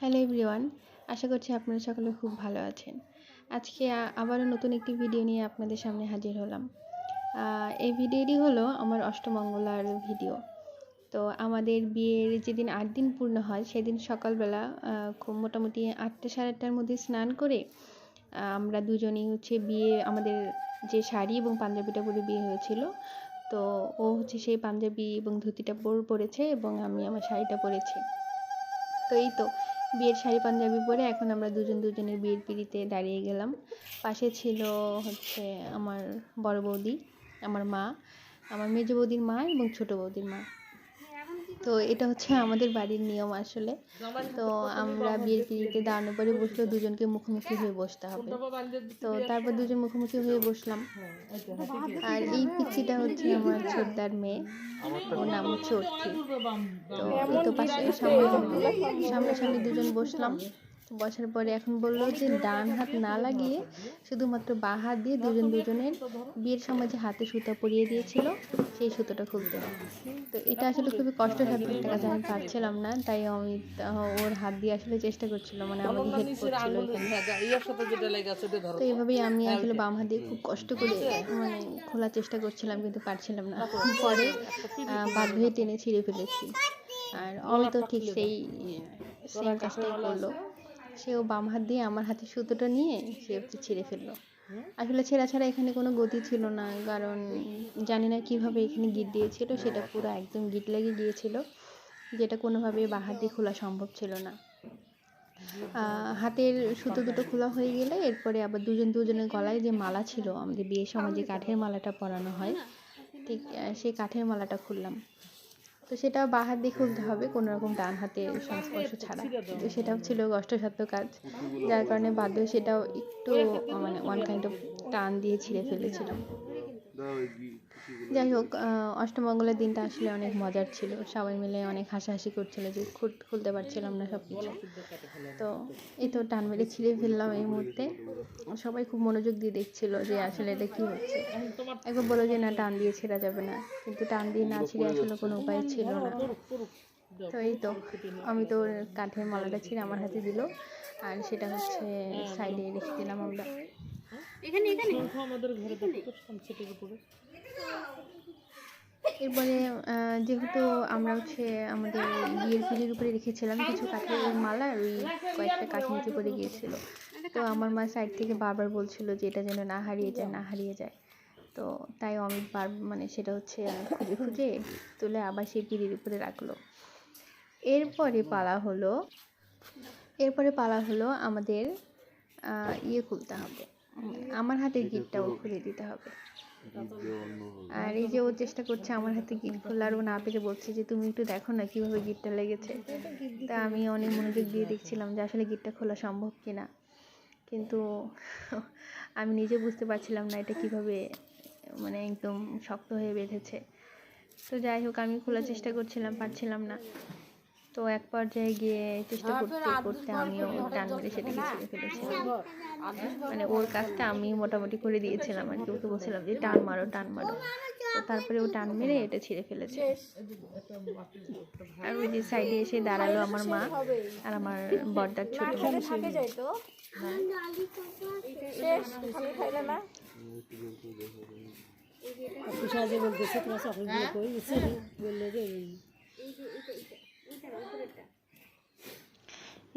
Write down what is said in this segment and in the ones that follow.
Hello everyone, আশা করছি আপনারা সকলে খুব ভালো আছেন। আজকে আবারও নতুন একটি ভিডিও নিয়ে আপনাদের সামনে হাজির হলাম। এই ভিডিওটি হলো আমার অষ্টমঙ্গলার ভিডিও। তো আমাদের বিয়ের যেদিন আট দিন পূর্ণ হয়, সেদিন সকালবেলা খুব মোটামুটি আটটা সাড়ে আটটার মধ্যে স্নান করে আমরা দুজনেই হচ্ছে বিয়ে, আমাদের যে শাড়ি এবং পাঞ্জাবিটা পরে বিয়ে হয়েছিল, তো ও হচ্ছে সেই পাঞ্জাবি এবং ধুতিটা পর- পরেছে এবং আমি আমার শাড়িটা পরেছি। তো এই তো বিয়ের শাড়ি পাঞ্জাবি পরে এখন আমরা দুজন দুজনের বিয়ের পিড়িতে দাঁড়িয়ে গেলাম। পাশে ছিল হচ্ছে আমার বড় বৌদি, আমার মা, আমার মেজ বৌদির মা এবং ছোট বৌদির মা। তো এটা হচ্ছে আমাদের বাড়ির নিয়ম আসলে। তো আমরা বিয়ের পিড়িতে দাঁড়ানোর পরে বসলেও দুজনকে মুখোমুখি হয়ে বসতে হবে। তো তারপর দুজন মুখোমুখি হয়ে বসলাম। আর এই পিচ্ছিটা হচ্ছে আমার ছোটদার মেয়ে। ওর নাম হচ্ছে অর্থি। তো পাশে সামনে সামনাসামনি দুজন বসলাম। বসার পরে এখন বলল যে ডান হাত না লাগিয়ে শুধুমাত্র বা হাত দিয়ে দুজন দুজনের বিয়ের সময় যে হাতে সুতা পরিয়ে দিয়েছিল, সেই সুতোটা খুলতে তো এটা আসলে খুবই কষ্টসাধ্য একটা কাজ, আমি পারছিলাম না, তাই আমি ওর হাত দিয়ে আসলে চেষ্টা করছিল মানে আমাকে হেল্প করছিল। তো এইভাবেই আমি আসলে বাম হাত দিয়ে খুব কষ্ট করে মানে খোলার চেষ্টা করছিলাম, কিন্তু পারছিলাম না। পরে বাধ্য হয়ে টেনে ছিঁড়ে ফেলেছি। আর অমি তো ঠিক সেই সেই কাজটাই করল। সেও বাম হাত দিয়ে আমার হাতে সুতোটা নিয়ে সে হচ্ছে ছিঁড়ে ফেলল। আসলে ছেঁড়া ছাড়া এখানে কোনো গতি ছিল না, কারণ জানি না কীভাবে এখানে গিট দিয়েছিল, সেটা পুরো একদম গিট লেগে গিয়েছিল, যেটা কোনোভাবেই বা হাত দিয়ে খোলা সম্ভব ছিল না। হাতের সুতো দুটো খোলা হয়ে গেলে এরপরে আবার দুজন দুজনের গলায় যে মালা ছিল, আমাদের বিয়ের সময় যে কাঠের মালাটা পরানো হয়, ঠিক সেই কাঠের মালাটা খুললাম। তো সেটা বা হাত দিয়ে খুলতে হবে কোনো রকম ডান হাতে সংস্পর্শ ছাড়া। তো সেটাও ছিল কষ্টসাধ্য কাজ। যার কারণে বাধ্য হয়ে সেটাও একটু মানে ওয়ান কাইন্ড অফ টান দিয়ে ছিঁড়ে ফেলেছিলাম যাই হোক আহ, অষ্টমঙ্গলের দিনটা আসলে অনেক মজার ছিল। সবাই মিলে অনেক হাসাহাসি করছিল যে খুল- খুলতে পারছিলাম না সব কিছু তো এই তো টান মেরে ছিঁড়ে ফেললাম এই মুহূর্তে। সবাই খুব মনোযোগ দিয়ে দেখছিল যে আসলে এটা কি হচ্ছে। একবার বলো যে না টান দিয়ে ছেঁড়া যাবে না। কিন্তু টান দিয়ে না ছিঁড়ে আসলে কোনো উপায় ছিল না। তো এই তো আমি তো ওর কাঠের মালাটা ছিঁড়ে আমার হাতে দিল। আর সেটা হচ্ছে সাইডে রেখে দিলাম আমরা। এরপরে যেহেতু আমরা হচ্ছে আমাদের বিয়ের পিড়ির উপরে রেখেছিলাম কিছু কাঠের মালা আর ওই কয়েকটা কাঠ নিচে পড়ে গিয়েছিল। তো আমার মা সাইড থেকে বারবার বলছিল যে এটা যেন না হারিয়ে যায় না হারিয়ে যায়। তো তাই অমিত বার মানে সেটা হচ্ছে খুঁজে খুঁজে তুলে আবার সেই পিড়ির উপরে রাখল। এরপরে পালা হলো এরপরে পালা হলো আমাদের ইয়ে খুলতে হবে। আমার হাতের গিটটাও খুলে দিতে হবে। আর এই যে ও চেষ্টা করছে আমার হাতে গিট খোলার ও না পেরে বলছে যে, তুমি একটু দেখো না কীভাবে গিটটা লেগেছে? তা আমি অনেক মনোযোগ দিয়ে দেখছিলাম যে, আসলে গিটটা খোলা সম্ভব কিনা। কিন্তু আমি নিজে বুঝতে পারছিলাম না এটা কীভাবে মানে একদম শক্ত হয়ে বেঁধেছে। তো যাই হোক, আমি খোলার চেষ্টা করছিলাম, পারছিলাম না। তো এক পর্যায়ে গিয়ে চেষ্টা করতে করতে আমিও টান মেরে সেটাকে ছিঁড়ে ফেলেছিলাম মানে ওর কাজটা আমি মোটামুটি করে দিয়েছিলাম আর কি। ওকে বলছিলাম যে টান মারো টান মারো। তো তারপরে ও টান মেরে এটা ছিঁড়ে ফেলেছে। আর ওই যে সাইডে এসে দাঁড়াল আমার মা আর আমার বড়টার ছোট বলতেছে তোমার চকলেটগুলো বলল যে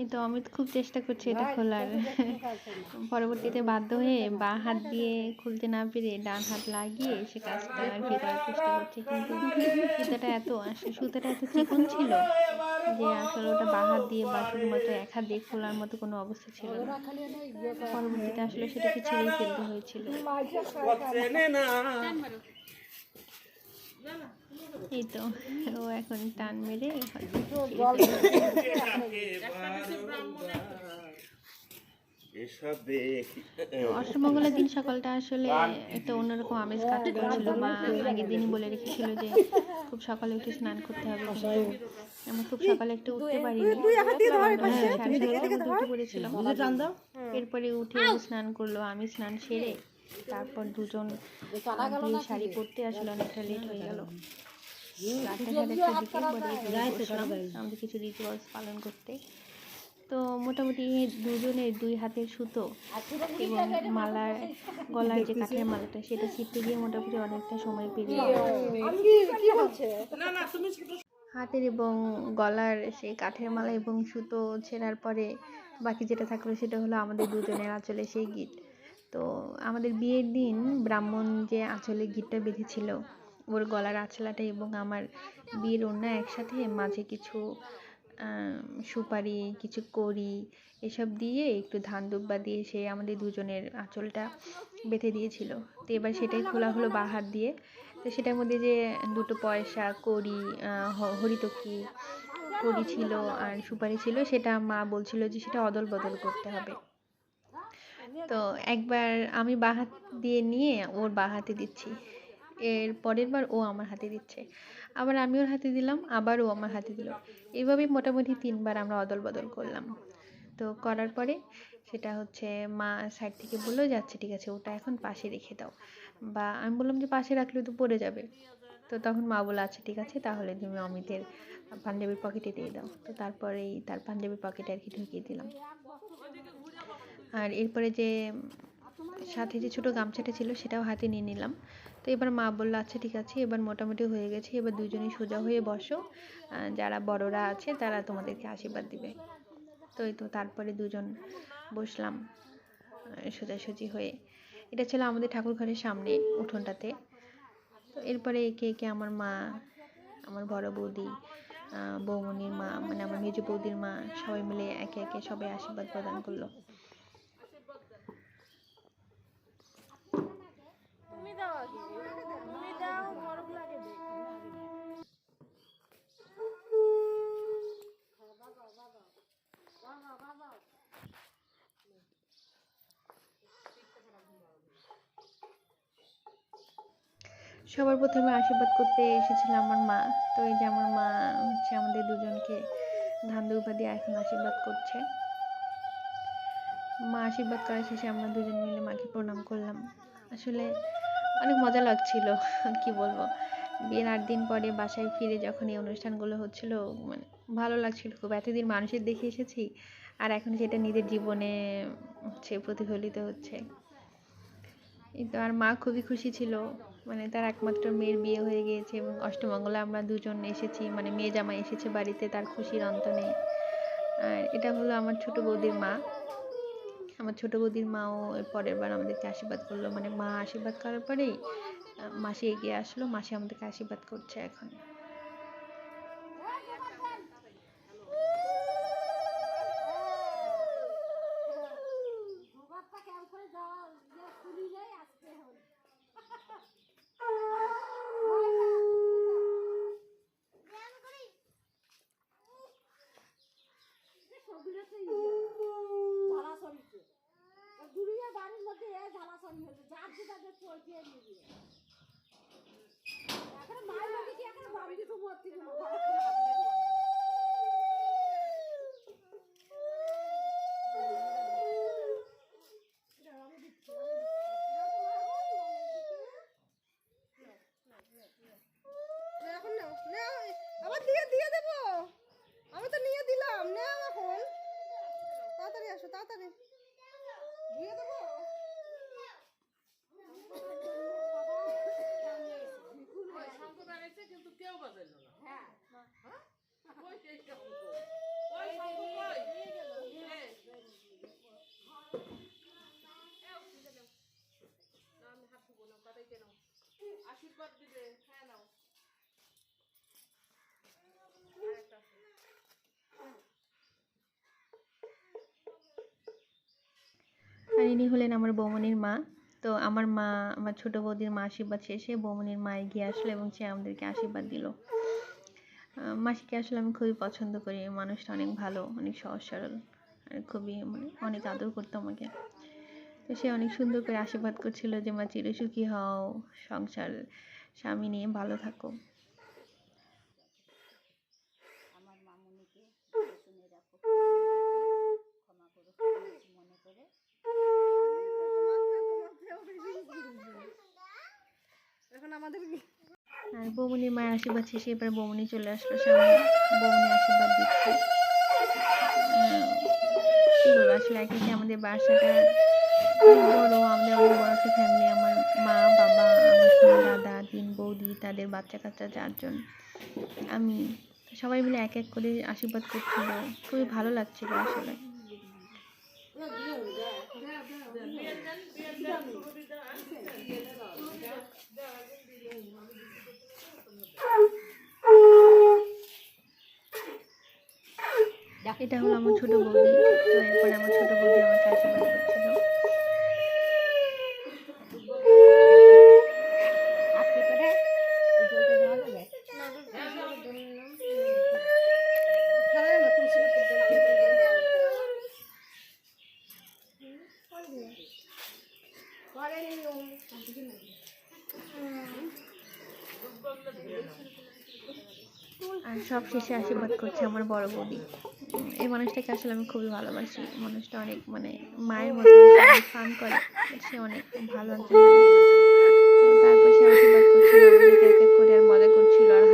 এই তো অমিত খুব চেষ্টা করছে এটা খোলার। পরবর্তীতে বাধ্য হয়ে বা হাত দিয়ে খুলতে না পেরে ডান হাত লাগিয়ে সে কাজটা আর কি করার চেষ্টা করছে। কিন্তু সুতাটা এত সুতাটা এত চিকন ছিল যে আসলে ওটা বা হাত দিয়ে বা শুধুমাত্র এক হাত দিয়ে খোলার মতো কোনো অবস্থা ছিল না। পরবর্তীতে আসলে সেটাকে ছেড়েই ফেলতে হয়েছিল। এই তো ও এখন টান মেরে অষ্টমঙ্গলের দিন সকালটা আসলে একটা অন্যরকম আমেজ কাজ করছিল। মা আগের দিনই বলে রেখেছিল যে খুব সকালে উঠে স্নান করতে হবে আমরা খুব সকালে একটু উঠতে পারিনি। হ্যাঁ, উঠে পড়েছিলাম এরপরে উঠে স্নান করল আমি স্নান সেরে তারপর দুজন শাড়ি পরতে আসলে অনেকটা লেট হয়ে গেল। আমাদের কিছু রিচুয়ালস পালন করতে। তো মোটামুটি দুজনের দুই হাতের সুতো এবং মালার গলার যে কাঠের মালাটা সেটা ছিটতে গিয়ে মোটামুটি অনেকটা সময় পেরিয়ে। হাতের এবং গলার সেই কাঠের মালা এবং সুতো ছেঁড়ার পরে বাকি যেটা থাকল সেটা হলো আমাদের দুজনের আঁচলে সেই গিট তো আমাদের বিয়ের দিন ব্রাহ্মণ যে আঁচলে গিটটা বেঁধেছিল ওর গলার আঁচলাটা এবং আমার বিয়ের অন্য একসাথে, মাঝে কিছু সুপারি, কিছু কড়ি এসব দিয়ে একটু ধান দুব্বা দিয়ে সে আমাদের দুজনের আঁচলটা বেঁধে দিয়েছিল। তো এবার সেটাই খোলা হলো বা হাত দিয়ে। তো সেটার মধ্যে যে দুটো পয়সা, কড়ি হরিতকি কড়ি ছিল আর সুপারি ছিল, সেটা মা বলছিল যে সেটা অদল বদল করতে হবে। তো একবার আমি বা হাত দিয়ে নিয়ে ওর বা হাতে দিচ্ছি। এর পরের বার ও আমার হাতে দিচ্ছে। আবার আমি ওর হাতে দিলাম, আবার ও আমার হাতে দিল। এইভাবেই মোটামুটি তিনবার আমরা অদল বদল করলাম। তো করার পরে সেটা হচ্ছে মা সাইড থেকে বলল, যাচ্ছে, ঠিক আছে, ওটা এখন পাশে রেখে দাও। বা আমি বললাম যে, পাশে রাখলে তো পড়ে যাবে। তো তখন মা বলল আচ্ছা ঠিক আছে, তাহলে তুমি অমিতের পাঞ্জাবির পকেটে দিয়ে দাও। তো তারপরেই তার পাঞ্জাবির পকেটে আর কি ঢুকিয়ে দিলাম। আর এরপরে যে সাথে যে ছোটো গামছাটা ছিল, সেটাও হাতে নিয়ে নিলাম। তো এবার মা বলল আচ্ছা ঠিক আছে, এবার মোটামুটি হয়ে গেছে, এবার দুজনেই সোজা হয়ে বসো। যারা বড়রা আছে, তারা তোমাদেরকে আশীর্বাদ দিবে। তো এই তো তারপরে দুজন বসলাম সোজাসুজি হয়ে। এটা ছিল আমাদের ঠাকুর ঘরের সামনে উঠোনটাতে। তো এরপরে একে একে আমার মা, আমার বড় বৌদি বৌমনির মা মানে আমার মেজ বৌদির মা, সবাই মিলে একে একে সবাই আশীর্বাদ প্রদান করল। সবার প্রথমে আশীর্বাদ করতে এসেছিল আমার মা। তো এই যে আমার মা হচ্ছে আমাদের দুজনকে ধান দুর্বা দিয়ে এখন আশীর্বাদ করছে। মা আশীর্বাদ করা শেষে আমরা দুজন মিলে মাকে প্রণাম করলাম। আসলে অনেক মজা লাগছিল কি বলব। বিয়ের আট দিন পরে বাসায় ফিরে যখন এই অনুষ্ঠানগুলো হচ্ছিল মানে ভালো লাগছিল খুব। এতদিন মানুষের দেখে এসেছি, আর এখন সেটা নিজের জীবনে হচ্ছে প্রতিফলিত হচ্ছে। এই তো আর মা খুবই খুশি ছিল। মানে তার একমাত্র মেয়ের বিয়ে হয়ে গিয়েছে এবং অষ্টমঙ্গলে আমরা দুজন এসেছি মানে মেয়ে জামাই এসেছে বাড়িতে, তার খুশির অন্ত নেই। আর এটা হলো আমার ছোট বৌদির মা। আমার ছোট বৌদির মাও পরের বার আমাদেরকে আশীর্বাদ করল। মানে মা আশীর্বাদ করার পরেই মাসি এগিয়ে আসলো। মাসি আমাদেরকে আশীর্বাদ করছে এখন নাও নাও আবার দিয়ে দিয়ে দেবো আমি তো নিয়ে দিলাম নাও এখন তাড়াতাড়ি আসো তাড়াতাড়ি দিয়ে দেবো আর ইনি হলেন আমার বৌমনির মা। তো আমার মা, আমার ছোট বৌদির মা আশীর্বাদ শেষে বৌমনির মা এগিয়ে আসলো এবং সে আমাদেরকে আশীর্বাদ দিল। মাসিকে আসলে আমি খুবই পছন্দ করি। মানুষটা অনেক ভালো, অনেক সহজ সরল আর খুবই মানে অনেক আদর করতো আমাকে। তো সে অনেক সুন্দর করে আশীর্বাদ করছিল যে, মা, চিরসুখী হও, সংসার, স্বামী নিয়ে ভালো থাকো। এখন আমাদের আর বৌমনির মায়ের আশীর্বাদ শেষে এবার বৌমনি চলে আসলো সামনে। বৌমনি আশীর্বাদ দিচ্ছে। একে আমাদের বাসাটা বড় ফ্যামিলি আমার মা, বাবা, আমার দাদা বৌদি, তাদের বাচ্চা কাচ্চা চারজন। আমি সবাই মিলে এক এক করে আশীর্বাদ করছিল। খুবই ভালো লাগছিল আসলে। এটা হলো আমার ছোট বৌদি। তো এরপরে আমার ছোট বৌদি আমাকে আশীর্বাদ করছিল। আর সব শেষে আশীর্বাদ করছে আমার বড় বৌদি। এই মানুষটাকে আসলে আমি খুবই ভালোবাসি। মানুষটা অনেক মানে মায়ের মতো ফান করে, সে অনেক ভালো। তো তারপর সে আশীর্বাদ আমাদেরকে এক এক করে আর মজা আর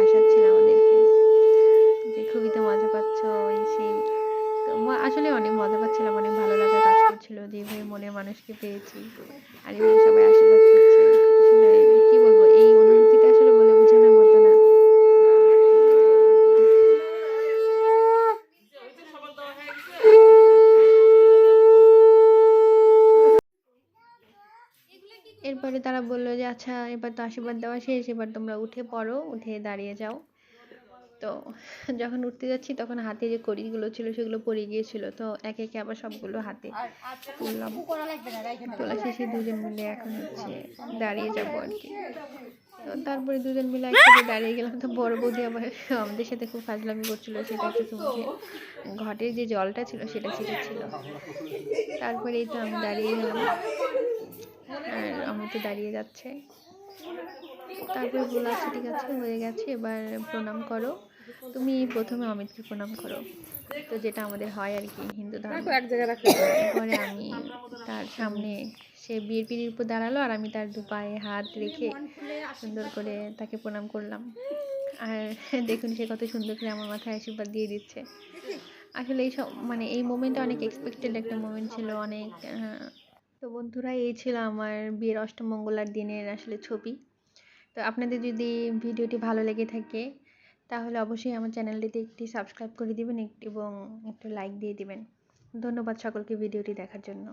আমাদেরকে। যে খুবই তো মজা সেই। আসলে অনেক মজা পাচ্ছিলাম, অনেক ভালো লাগা কাজ করছিল যে মনের মানুষকে পেয়েছি। আর এভাবে সবাই আশীর্বাদ করছে আসলে কি বলব এই অনুভূতিটা আসলে বলে বোঝানোর মতো না এরপরে তারা বলল যে আচ্ছা এবার তো আশীর্বাদ দেওয়া শেষ, এবার তোমরা উঠে পড়ো, উঠে দাঁড়িয়ে যাও। তো যখন উঠতে যাচ্ছি, তখন হাতে যে কড়িগুলো ছিল, সেগুলো পড়ে গিয়েছিল। তো একে একে আবার সবগুলো হাতে তুললাম। তোলা শেষে দুজন মিলে এখন হচ্ছে দাঁড়িয়ে যাব আর কি। তো তারপরে দুজন মিলে একসাথে দাঁড়িয়ে গেলাম। তো বড় বৌদি আবার আমাদের সাথে খুব ফাজলামি করছিল, সেটা হচ্ছে মুখে ঘটের যে জলটা ছিল, সেটা ছিটেছিল তারপরে এই তো আমি দাঁড়িয়ে গেলাম। আর আমি তো দাঁড়িয়ে যাচ্ছে। তারপরে বলল আচ্ছা ঠিক আছে হয়ে গেছে এবার প্রণাম করো। তুমি প্রথমে অমিতকে প্রণাম করো। তো যেটা আমাদের হয় আর কি হিন্দু ধর্ম। এক জায়গায় রাখো। এরপরে আমি তার সামনে সে বিয়ের পিড়ির উপর দাঁড়াল আর আমি তার দু পায়ে হাত রেখে সুন্দর করে তাকে প্রণাম করলাম। আর দেখুন সে কত সুন্দর করে আমার মাথায় আশীর্বাদ দিয়ে দিচ্ছে। আসলে এই সব মানে এই মোমেন্টটা অনেক এক্সপেক্টেড একটা মোমেন্ট ছিল অনেক তো বন্ধুরা, এই ছিল আমার বিয়ের অষ্টমঙ্গলার দিনের আসলে ছবি। তো আপনাদের যদি ভিডিওটি ভালো লেগে থাকে, তাহলে অবশ্যই আমার চ্যানেলটিতে একটি সাবস্ক্রাইব করে দিবেন এবং একটু লাইক দিয়ে দিবেন। ধন্যবাদ সকলকে ভিডিওটি দেখার জন্য।